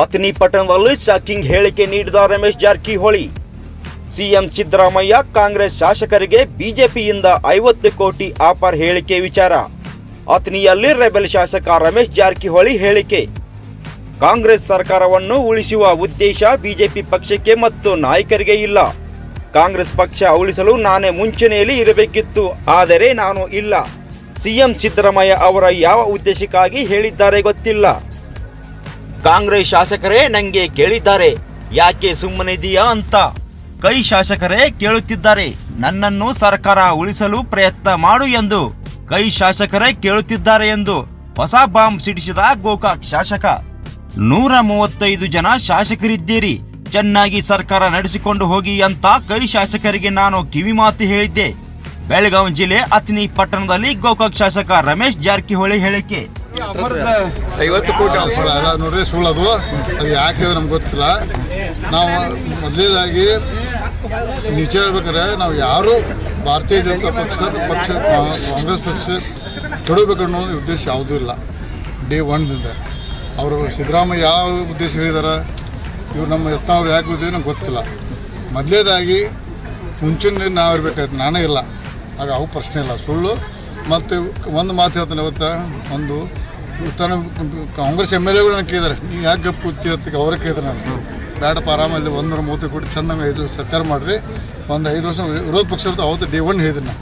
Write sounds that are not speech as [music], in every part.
ಅತನಿ ಪಟ್ಟಣದಲ್ಲಿ ಶಾಕಿಂಗ್ ಹೇಳಿಕೆ ನೀಡಿದ ರಮೇಶ್ ಜಾರಕಿಹೊಳಿ. ಸಿಎಂ ಸಿದ್ದರಾಮಯ್ಯ ಕಾಂಗ್ರೆಸ್ ಶಾಸಕರಿಗೆ ಬಿಜೆಪಿಯಿಂದ ಐವತ್ತು ಕೋಟಿ ಆಫರ್ ಹೇಳಿಕೆ ವಿಚಾರ. ಅಥನಿಯಲ್ಲಿ ರೆಬೆಲ್ ಶಾಸಕ ರಮೇಶ್ ಜಾರಕಿಹೊಳಿ ಹೇಳಿಕೆ. ಕಾಂಗ್ರೆಸ್ ಸರ್ಕಾರವನ್ನು ಉಳಿಸುವ ಉದ್ದೇಶ ಬಿಜೆಪಿ ಪಕ್ಷಕ್ಕೆ ಮತ್ತು ನಾಯಕರಿಗೆ ಇಲ್ಲ. ಕಾಂಗ್ರೆಸ್ ಪಕ್ಷ ಉಳಿಸಲು ನಾನೇ ಮುಂಚೂಣಿಯಲ್ಲಿ ಇರಬೇಕಿತ್ತು, ಆದರೆ ನಾನು ಇಲ್ಲ. ಸಿಎಂ ಸಿದ್ದರಾಮಯ್ಯ ಅವರ ಯಾವ ಉದ್ದೇಶಕ್ಕಾಗಿ ಹೇಳಿದ್ದಾರೆ ಗೊತ್ತಿಲ್ಲ. ಕಾಂಗ್ರೆಸ್ ಶಾಸಕರೇ ನಂಗೆ ಕೇಳಿದ್ದಾರೆ. ಯಾಕೆ ಸುಮ್ಮನಿದೆಯಾ ಅಂತ? ಕೈ ಶಾಸಕರೇ ಕೇಳುತ್ತಿದ್ದಾರೆ. ನನ್ನನ್ನು ಸರ್ಕಾರ ಉಳಿಸಲು ಪ್ರಯತ್ನ ಮಾಡು ಎಂದು ಕೈ ಶಾಸಕರೇ ಕೇಳುತ್ತಿದ್ದಾರೆ ಎಂದು ಹೊಸ ಬಾಂಬ್ ಸಿಡಿಸಿದ ಗೋಕಾಕ್ ಶಾಸಕ. ನೂರ ಮೂವತ್ತೈದು ಜನ ಶಾಸಕರಿದ್ದೀರಿ. ಚೆನ್ನಾಗಿ ಸರ್ಕಾರ ನಡೆಸಿಕೊಂಡು ಹೋಗಿ ಅಂತ ಕೈ ಶಾಸಕರಿಗೆ ನಾನು ಕಿವಿ ಮಾತು ಹೇಳಿದ್ದೆ. ಬೆಳಗಾವಿ ಜಿಲ್ಲೆ ಅತ್ನಿ ಪಟ್ಟಣದಲ್ಲಿ ಗೋಕಾಕ್ ಶಾಸಕ ರಮೇಶ್ ಜಾರಕಿಹೊಳಿ ಹೇಳಿಕೆ. ಐವತ್ತು ಕೋಟಿ ಆಫರ್ ಅಲ್ಲ ನೋಡ್ರಿ ಸುಳ್ಳು ಅದು ಅದು ಯಾಕೆ ನಮ್ಗೆ ಗೊತ್ತಿಲ್ಲ. ನಾವು ಮೊದಲೇದಾಗಿ ನಿಜ ಹೇಳ್ಬೇಕಾದ್ರೆ ನಾವು ಯಾರು ಭಾರತೀಯ ಜನತಾ ಪಕ್ಷ ಪಕ್ಷ ಕಾಂಗ್ರೆಸ್ ಪಕ್ಷ ಕೊಡಬೇಕನ್ನೋ ಉದ್ದೇಶ ಯಾವುದೂ ಇಲ್ಲ. ಡೇ ಒನ್ದಿಂದ ಅವರು ಸಿದ್ದರಾಮಯ್ಯ ಯಾವ ಉದ್ದೇಶ ಹೇಳಿದಾರೆ? ಇವ್ರು ನಮ್ಮ ಯತ್ನಾವ್ರು ಯಾಕೆ ಹೋದ್ರೆ ನಮ್ಗೆ ಗೊತ್ತಿಲ್ಲ. ಮೊದಲೇದಾಗಿ ಮುಂಚಿನ ನಾವು ಇರಬೇಕಾಯ್ತು ನಾನೇ ಇಲ್ಲ. ಆಗ ಅವು ಪ್ರಶ್ನೆ ಇಲ್ಲ. ಸುಳ್ಳು ಮತ್ತು ಒಂದು ಮಾತು ಹೇಳ್ತಾನೆ ಗೊತ್ತಾ ಒಂದು ತನ್ನ ಕಾಂಗ್ರೆಸ್ ಎಂ ಎಲ್ ಎಗಳು ನನಗೆ ಕೇಳಿದಾರೆ. ನೀವು ಯಾಕೆ ಗಪ್ ಕೂತಿ ಅಂತ ಅವರೇ ಕೇಳಿದ್ರೆ ನಾನು ಬೇಡಪ್ಪ ಆರಾಮಲ್ಲಿ ಒಂದೂರ ಮೂವತ್ತು ಕೋಟಿ ಚಂದಂಗೆ ಐದು ಸರ್ಕಾರ ಮಾಡಿರಿ. ಒಂದು ಐದು ವರ್ಷ ವಿರೋಧ ಪಕ್ಷ ಇರುತ್ತೆ ಅವತ್ತು ಡೇ ಒನ್ ಹೇಳಿದ್ರು ನಾನು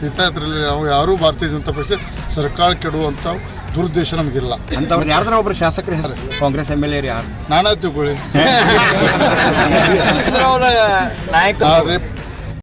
ತೀರ್ಥಯಾತ್ರೆಯಲ್ಲಿ ನಾವು ಯಾರೂ ಭಾರತೀಯ ಜನತಾ ಪಕ್ಷ ಸರ್ಕಾರ ಕೆಡುವಂಥ ದುರುದ್ದೇಶ ನಮಗಿಲ್ಲ. ಅಂತವ್ರು ಯಾರ್ದಾರ ಒಬ್ರು ಶಾಸಕರು ಯಾರು ಕಾಂಗ್ರೆಸ್ ಎಂ ಎಲ್ ಎ ಯಾರು? ನಾನಾ ತಿಳ್ಕೊಳ್ಳಿ. [laughs] ನಾಯಕ